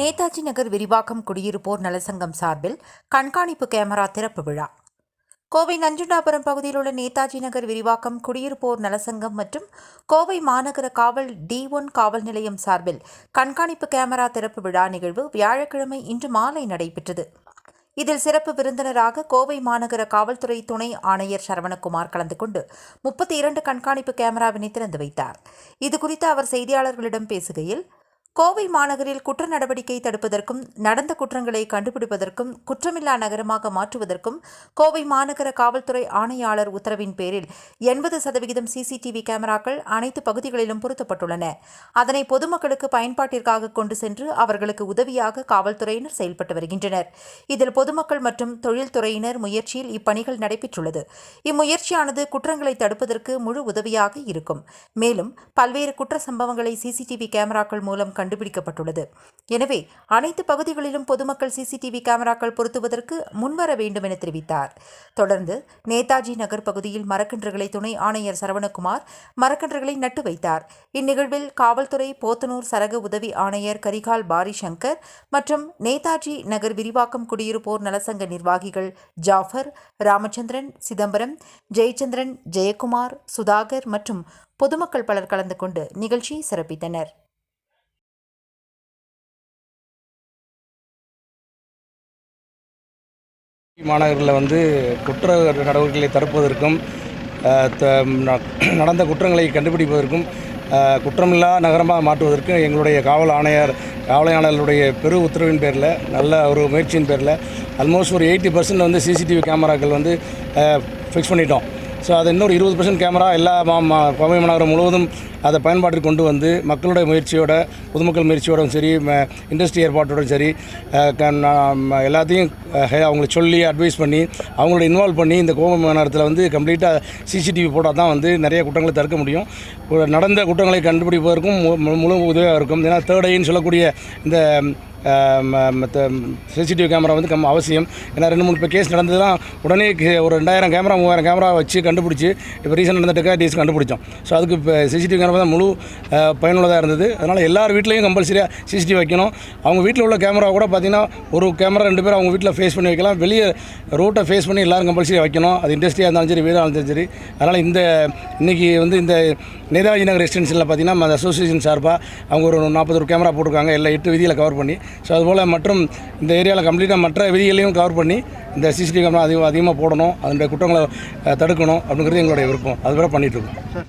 நேதாஜி நகர் விரிவாக்கம் குடியிருப்போர் நலசங்கம் சார்பில் கண்காணிப்பு கேமரா திறப்பு விழா. கோவை நஞ்சுண்டாபுரம் பகுதியில் உள்ள நேதாஜி நகர் விரிவாக்கம் குடியிருப்போர் நலசங்கம் மற்றும் கோவை மாநகர காவல் டி ஒன் காவல் நிலையம் சார்பில் கண்காணிப்பு கேமரா திறப்பு விழா நிகழ்வு வியாழக்கிழமை இன்று மாலை நடைபெற்றது. இதில் சிறப்பு விருந்தினராக கோவை மாநகர காவல்துறை துணை ஆணையர் சரவணகுமார் கலந்து கொண்டு முப்பத்தி இரண்டு கண்காணிப்பு கேமராவினை திறந்து வைத்தார். இதுகுறித்து அவர் செய்தியாளர்களிடம் பேசுகையில் கோவை மாநகரில் குற்ற நடவடிக்கை தடுப்பதற்கும் நடந்த குற்றங்களை கண்டுபிடிப்பதற்கும் குற்றமில்லா நகரமாக மாற்றுவதற்கும் கோவை மாநகர காவல்துறை ஆணையாளர் உத்தரவின் பேரில் எண்பது சதவிகிதம் சிசிடிவி கேமராக்கள் அனைத்து பகுதிகளிலும் பொருத்தப்பட்டுள்ளன. அதனை பொதுமக்களுக்கு பயன்பாட்டிற்காக கொண்டு சென்று அவர்களுக்கு உதவியாக காவல்துறையினர் செயல்பட்டு வருகின்றனர். இதில் பொதுமக்கள் மற்றும் தொழில்துறையினர் முயற்சியில் இப்பணிகள் நடைபெற்றுள்ளது. இம்முயற்சியானது குற்றங்களை தடுப்பதற்கு முழு உதவியாக இருக்கும். மேலும் பல்வேறு குற்ற சம்பவங்களை சிசிடிவி கேமராக்கள் மூலம் கண்டுபிடிக்கப்பட்டுள்ளது. எனவே அனைத்து பகுதிகளிலும் பொதுமக்கள் சிசிடிவி கேமராக்கள் பொருத்துவதற்கு முன்வர வேண்டும் என தெரிவித்தார். தொடர்ந்து நேதாஜி நகர் பகுதியில் மரக்கன்றுகளை துணை ஆணையர் சரவணகுமார் மரக்கன்றுகளை நட்டு வைத்தார். இந்நிகழ்வில் காவல்துறை போத்தனூர் சரக உதவி ஆணையர் கரிகால் பாரி சங்கர் மற்றும் நேதாஜி நகர் விரிவாக்கம் குடியிருப்போர் நலசங்க நிர்வாகிகள் ஜாஃபர் ராமச்சந்திரன் சிதம்பரம் ஜெயச்சந்திரன் ஜெயக்குமார் சுதாகர் மற்றும் பொதுமக்கள் பலர் கலந்து கொண்டு நிகழ்ச்சியை சிறப்பித்தனர். மாநகரில் வந்து குற்ற நடவடிக்கைகளை தடுப்பதற்கும் த- நடந்த குற்றங்களை கண்டுபிடிப்பதற்கும் குற்றமில்லா நகரமாக மாற்றுவதற்கும் எங்களுடைய காவல் ஆணையர் காவல் பெரு உத்தரவின் பேரில் நல்ல ஒரு முயற்சியின் பேரில் ஆல்மோஸ்ட் ஒரு எயிட்டி பர்சன்ட் வந்து சிசிடிவி கேமராக்கள் வந்து ஃபிக்ஸ் பண்ணிட்டோம். ஸோ அது இன்னொரு இருபது பர்சன்ட் கேமரா எல்லா மா கோவை மாநகரம் முழுவதும் அதை பயன்பாட்டிற்கு கொண்டு வந்து மக்களுடைய முயற்சியோட பொதுமக்கள் முயற்சியோடும் சரி இண்டஸ்ட்ரி ஏற்பாட்டோடும் சரி க- எல்லாத்தையும் அஹ், அவங்களுக்கு சொல்லி அட்வைஸ் பண்ணி அவங்களோட இன்வால்வ் பண்ணி இந்த கோவை மாநகரத்தில் வந்து கம்ப்ளீட்டாக சிசிடிவி போட்டால் தான் வந்து நிறைய குற்றங்களை தடுக்க முடியும். நடந்த குற்றங்களை கண்டுபிடிப்பதற்கும் மு- முழு உதவியாக இருக்கும். ஏன்னா தேர்ட் ஐன்னு சொல்லக்கூடிய இந்த சிசிடிவி கேமரா வந்து கம் அவசியம். ஏன்னா ரெண்டு மூணு இப்போ கேஸ் நடந்ததுலாம் உடனே ஒரு ரெண்டாயிரம் கேமரா மூவாயிரம் கேமரா வச்சு கண்டுபிடிச்சி இப்போ ரீசெண்ட் நடந்த டெக்காடிஸ் கண்டுபிடிச்சோம். ஸோ அதுக்கு இப்போ சிசிடிவி கேமரா தான் முழு பயனுள்ளதாக இருந்தது. அதனால் எல்லார் வீட்லேயும் கம்பல்சரியாக சிசிடிவி வைக்கணும். அவங்க வீட்டில் உள்ள கேமரா கூட பார்த்திங்கன்னா ஒரு கேமரா ரெண்டு பேரும் அவங்க வீட்டில் ஃபேஸ் பண்ணி வைக்கலாம். வெளியே ரூட்டை ஃபேஸ் பண்ணி எல்லாரும் கம்பல்சரியாக வைக்கணும். அது இண்டஸ்ட்ரியாக இருந்தாலும் சரி வீடாக இருந்தாலும் சரி. அதனால் இந்த இன்றைக்கி வந்து இந்த நேதாஜி நகர் ரெசிடென்சியில் பார்த்தீங்கன்னா அந்த அசோசியேஷன் சார்பாக அவங்க ஒரு நாற்பது ஒரு கேமரா போட்டிருக்காங்க. எல்லா எட்டு விதியில் கவர் பண்ணி. ஸோ அதுபோல் மற்றும் இந்த ஏரியாவில் கம்ப்ளீட்டாக மற்ற விதிகளையும் கவர் பண்ணி இந்த சிசிடிவி கேமரா அதிகம் அதிகமாக போடணும் அதனுடைய குற்றங்களை தடுக்கணும் அப்படிங்கிறது எங்களுடைய விருப்பம். அது பண்ணிகிட்ருக்கோம்